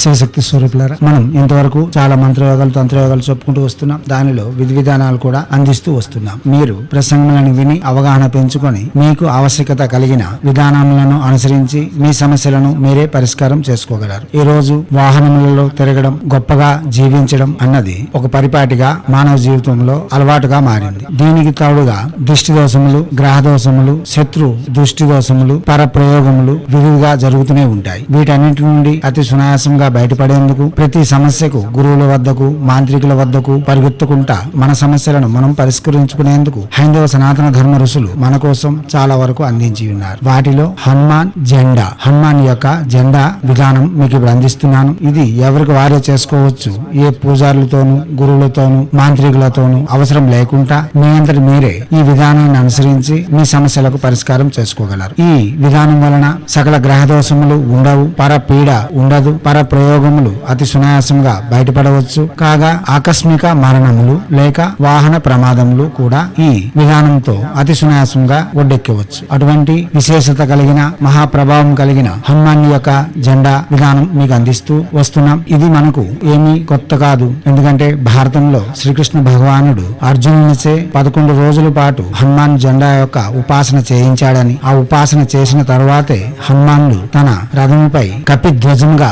శివశక్తి స్వరూపులారా మనం ఇంతవరకు చాలా మంత్రయోగాలు తంత్రయోగాలు చెప్పుకుంటూ వస్తున్నాం. దానిలో విధి విధానాలు కూడా అందిస్తూ వస్తున్నాం. మీరు ప్రసంగాలను విని అవగాహన పెంచుకొని మీకు ఆవశ్యకత కలిగిన విధానములను అనుసరించి మీ సమస్యలను మీరే పరిష్కారం చేసుకోగలరు. ఈ రోజు వాహనములలో తిరగడం గొప్పగా జీవించడం అన్నది ఒక పరిపాటిగా మానవ జీవితంలో అలవాటుగా మారింది. దీనికి తోడుగా దృష్టి దోషములు గ్రహ దోషములు శత్రు దృష్టి దోషములు పరప్రయోగములు విరివిగా జరుగుతూనే ఉంటాయి. వీటన్నిటి నుండి అతి సునాయాసంగా బయటపడేందుకు ప్రతి సమస్యకు గురువుల వద్దకు మాంత్రికుల వద్దకు పరిగెత్తుకుంటా మన సమస్యలను మనం పరిష్కరించుకునేందుకు హైందవ సనాతన ధర్మ ఋషులు మన కోసం చాలా వరకు అందించి ఉన్నారు. వాటిలో హనుమాన్ జెండా హనుమాన్ యొక్క జెండా విధానం మీకు ఇప్పుడు అందిస్తున్నాను. ఇది ఎవరికి వారే చేసుకోవచ్చు. ఏ పూజారులతోనూ గురువులతోనూ మాంత్రికులతోనూ అవసరం లేకుండా మీ అంతటి మీరే ఈ విధానాన్ని అనుసరించి మీ సమస్యలకు పరిష్కారం చేసుకోగలరు. ఈ విధానం వలన సకల గ్రహ దోషములు ఉండవు పర పీడ ఉండదు పర ప్రయోగములు అతి సునాయాసంగా బయటపడవచ్చు. కాగా ఆకస్మిక మరణములు లేక వాహన ప్రమాదములు కూడా ఈ విధానంతో అతి సునాయాసంగా ఒడ్డెక్కవచ్చు. అటువంటి విశేషత కలిగిన మహాప్రభావం కలిగిన హనుమాన్ యొక్క జెండా విధానం మీకు అందిస్తూ వస్తున్నాం. ఇది మనకు ఏమీ కొత్త కాదు. ఎందుకంటే భారతంలో శ్రీకృష్ణ భగవానుడు అర్జునునిచే పదకొండు రోజుల పాటు హనుమాన్ జెండా యొక్క ఉపాసన చేయించాడని ఆ ఉపాసన చేసిన తరువాతే హనుమానుడు తన రథముపై కపిధ్వజంగా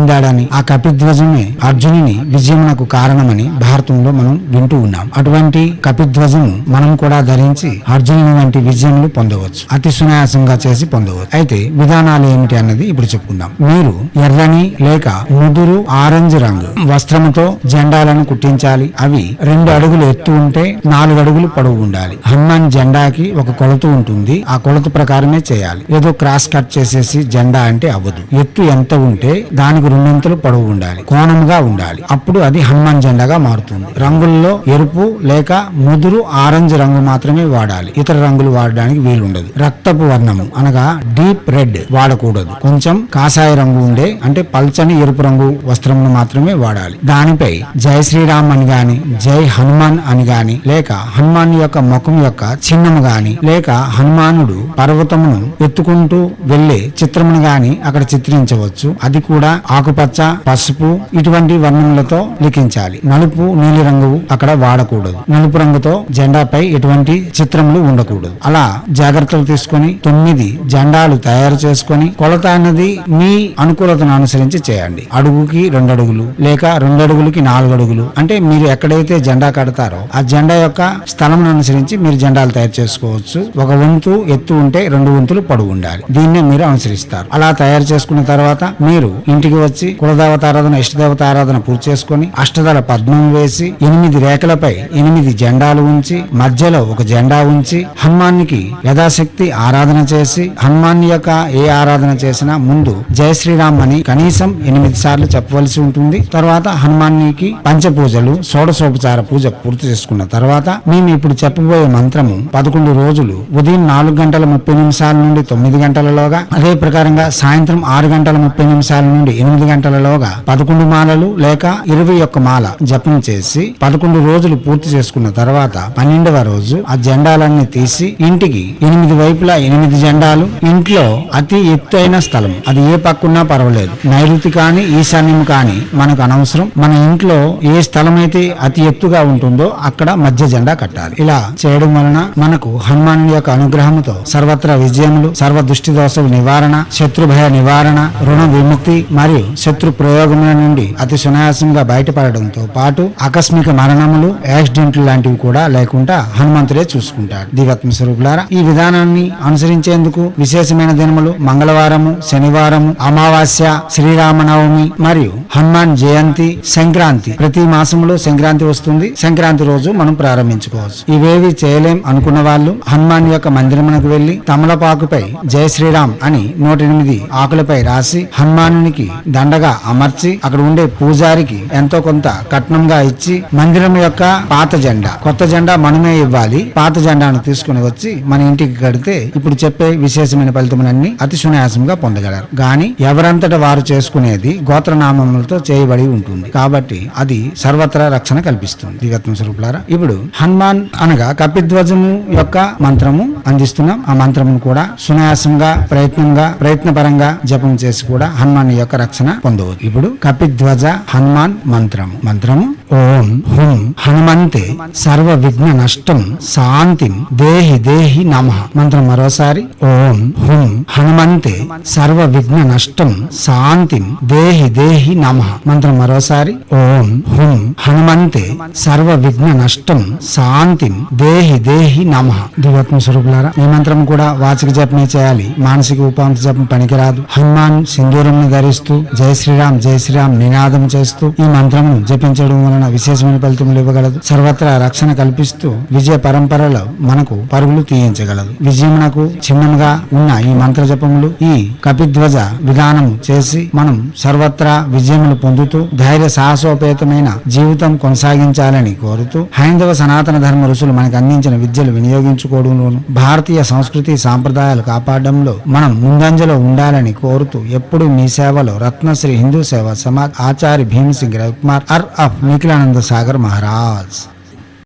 వెలుగొందాడని ఆ కపిధ్వజమే అర్జునుని విజయమునకు కారణమని భారతంలో మనం వింటూ ఉన్నాం. అటువంటి కపిధ్వజము మనం కూడా ధరించి అర్జునుని వంటి విజయములు పొందవచ్చు. అతి సునాయాసంగా చేసి పొందవచ్చు. అయితే విధానాలు ఏమిటి అన్నది ఇప్పుడు చెప్పుకుందాం. మీరు ఎర్రని లేక ముదురు ఆరెంజ్ రంగు వస్త్రముతో జెండాలను కుట్టించాలి. అవి రెండు అడుగులు ఎత్తు ఉంటే నాలుగు అడుగులు పొడవు ఉండాలి. హనుమాన్ జెండాకి ఒక కొలత ఉంటుంది. ఆ కొలత ప్రకారమే చేయాలి. ఏదో క్రాస్ కట్ చేసేసి జెండా అంటే అవ్వదు. ఎత్తు ఎంత ఉంటే దానికి రెండంతలు పొడవు ఉండాలి కోణముగా ఉండాలి. అప్పుడు అది హనుమాన్ జెండాగా మారుతుంది. రంగుల్లో ఎరుపు లేక ముదురు ఆరెంజ్ రంగు మాత్రమే వాడాలి. ఇతర రంగులు వాడడానికి వీలుండదు. రక్తపు వర్ణము అనగా డీప్ రెడ్ వాడకూడదు. కొంచెం కాషాయ రంగు ఉండే అంటే పల్చని ఎరుపు రంగు వస్త్రమును మాత్రమే వాడాలి. దానిపై జై శ్రీరామ్ అని గాని జై హనుమాన్ అని గాని లేక హనుమాన్ యొక్క ముఖం యొక్క చిహ్నము గాని లేక హనుమానుడు పర్వతమును ఎత్తుకుంటూ వెళ్ళే చిత్రమును గాని అక్కడ చిత్రించవచ్చు. అది కూడా ఆకుపచ్చ పసుపు ఇటువంటి వర్ణములతో లిఖించాలి. నలుపు నీలి రంగు అక్కడ వాడకూడదు. నలుపు రంగుతో జెండాపై ఎటువంటి చిత్రములు ఉండకూడదు. అలా జాగ్రత్తలు తీసుకొని తొమ్మిది జెండాలు తయారు చేసుకొని కొలత అన్నది మీ అనుకూలతను అనుసరించి చేయండి. అడుగుకి రెండు అడుగులు లేక రెండు అడుగులకి నాలుగు అడుగులు అంటే మీరు ఎక్కడైతే జెండా కడతారో ఆ జెండా యొక్క స్థలం అనుసరించి మీరు జెండాలు తయారు చేసుకోవచ్చు. ఒక వంతు ఎత్తు ఉంటే రెండు వంతులు పొడవు ఉండాలి. దీన్నే మీరు అనుసరిస్తారు. అలా తయారు చేసుకున్న తర్వాత మీరు ఇంటికి వచ్చి కులదేవత ఆరాధన ఇష్టదేవత ఆరాధన పూర్తి చేసుకొని అష్టదళ పద్మం వేసి ఎనిమిది రేఖలపై ఎనిమిది జెండాలు ఉంచి మధ్యలో ఒక జెండా ఉంచి హనుమానికి యథాశక్తి ఆరాధన చేసి హనుమాన్ యొక్క ఏ ఆరాధన చేసినా ముందు జయ శ్రీరామ్ అని కనీసం ఎనిమిది సార్లు చెప్పవలసి ఉంటుంది. తర్వాత హనుమాన్కి పంచపూజలు షోడశోపచార పూజ పూర్తి చేసుకున్న తర్వాత మేము ఇప్పుడు చెప్పబోయే మంత్రము పదకొండు రోజులు ఉదయం నాలుగు గంటల ముప్పై నిమిషాల నుండి తొమ్మిది గంటలలోగా అదే ప్రకారంగా సాయంత్రం ఆరు గంటల ముప్పై నిమిషాల నుండి ఎనిమిది గంటలలోగా పదకొండు మాలలు లేక ఇరవై ఒక్క మాల జపం చేసి పదకొండు రోజులు పూర్తి చేసుకున్న తర్వాత పన్నెండవ రోజు ఆ జెండాలన్నీ తీసి ఇంటికి ఎనిమిది వైపులా ఎనిమిది జెండాలు ఇంట్లో అతి ఎత్తైన స్థలం. అది ఏ పక్కున్నా పర్వాలేదు. నైరుతి కాని ఈశాన్యం కాని మనకు అనవసరం. మన ఇంట్లో ఏ స్థలం అయితే అతి ఎత్తుగా ఉంటుందో అక్కడ మధ్య జెండా కట్టాలి. ఇలా చేయడం వలన మనకు హనుమాన్ యొక్క అనుగ్రహంతో సర్వత్రా విజయములు సర్వ దుష్టి దోష నివారణ శత్రుభయ నివారణ రుణ విముక్తి మరియు శత్రు ప్రయోగముల నుండి అతి సునాయాసంగా బయటపడడంతో పాటు ఆకస్మిక మరణములు యాక్సిడెంట్లు లాంటివి కూడా లేకుండా హనుమంతుడే చూసుకుంటాడు. దివాత్మ స్వరూపులారా ఈ విధానాన్ని అనుసరించేందుకు విశేషమైన దినములు మంగళవారము శనివారము అమావాస్య శ్రీరామనవమి మరియు హనుమాన్ జయంతి సంక్రాంతి. ప్రతి మాసంలో సంక్రాంతి వస్తుంది. సంక్రాంతి రోజు మనం ప్రారంభించుకోవచ్చు. ఇవేవి చేయలేం అనుకున్న వాళ్ళు హనుమాన్ యొక్క మందిరమునకు వెళ్ళి తమలపాకుపై జయ శ్రీరామ్ అని నూట ఎనిమిది ఆకులపై రాసి హనుమానునికి దండగా అమర్చి అక్కడ ఉండే పూజారికి ఎంతో కొంత కట్నంగా ఇచ్చి మందిరం యొక్క పాత జెండా కొత్త జెండా మనమే ఇవ్వాలి. పాత జెండాను తీసుకుని వచ్చి మన ఇంటికి కడితే ఇప్పుడు చెప్పే విశేషమైన ఫలితములన్నీ అతి సునాయాసంగా పొందగలరు. గాని ఎవరంతట వారు చేసుకునేది గోత్రనామములతో చేయబడి ఉంటుంది. కాబట్టి అది సర్వత్రా రక్షణ కల్పిస్తుంది. దిగత్వం స్వరూపులారా ఇప్పుడు హనుమాన్ అనగా కపిధ్వజము యొక్క మంత్రము అందిస్తున్నాం. ఆ మంత్రమును కూడా సునాయాసంగా ప్రయత్నంగా ప్రయత్నపరంగా జపం చేసి కూడా హనుమాన్ యొక్క రక్షణ పొందవచ్చు ఇప్పుడు కపిధ్వజ హనుమాన్ మంత్రము. మంత్రము ఓం హుం హనుమంతే సర్వ విఘ్న నష్టం శాంతిం దేహి దేహి నమ. మంత్రం మరోసారి ఓం హుం హనుమంతే సర్వ విఘ్న నష్టం శాంతిం దేహి దేహి నమ. మంత్రం మరోసారి ఓం హుం హనుమంతే సర్వ విఘ్న నష్టం శాంతిం దేహి దేహి నమ. దివత్మ స్వరూపులారా ఈ మంత్రం కూడా వాచిక జపమే చేయాలి. మానసిక ఉపాంత జపం పనికిరాదు. హనుమాన్ సింధూరం ధరిస్తూ జై శ్రీరామ్ జై శ్రీరామ్ నినాదం చేస్తూ ఈ మంత్రమును జపించడం వలన విశేషమైన ఫలితములు ఇవ్వగలదు. సర్వత్రా రక్షణ కల్పిస్తూ విజయ పరంపరలో మనకు పరుగులు తీయించగలదు. విజయమునకు చిహ్నముగా ఉన్న ఈ మంత్ర జపములు ఈ కపిధ్వజ విధానము చేసి మనం సర్వత్రా విజయములు పొందుతూ ధైర్య సాహసోపేతమైన జీవితం కొనసాగించాలని కోరుతూ హైందవ సనాతన ధర్మ ఋషులు మనకు అందించిన విద్యలు వినియోగించుకోవడంలోను భారతీయ సంస్కృతి సాంప్రదాయాలు కాపాడడంలో మనం ముందంజలో ఉండాలని కోరుతూ ఎప్పుడు మీ సేవలో रत्नश्री हिंदू सेवा समाज आचार्य भीम सिंह रविकुमार अर्फ निखिलानंद सागर महाराज।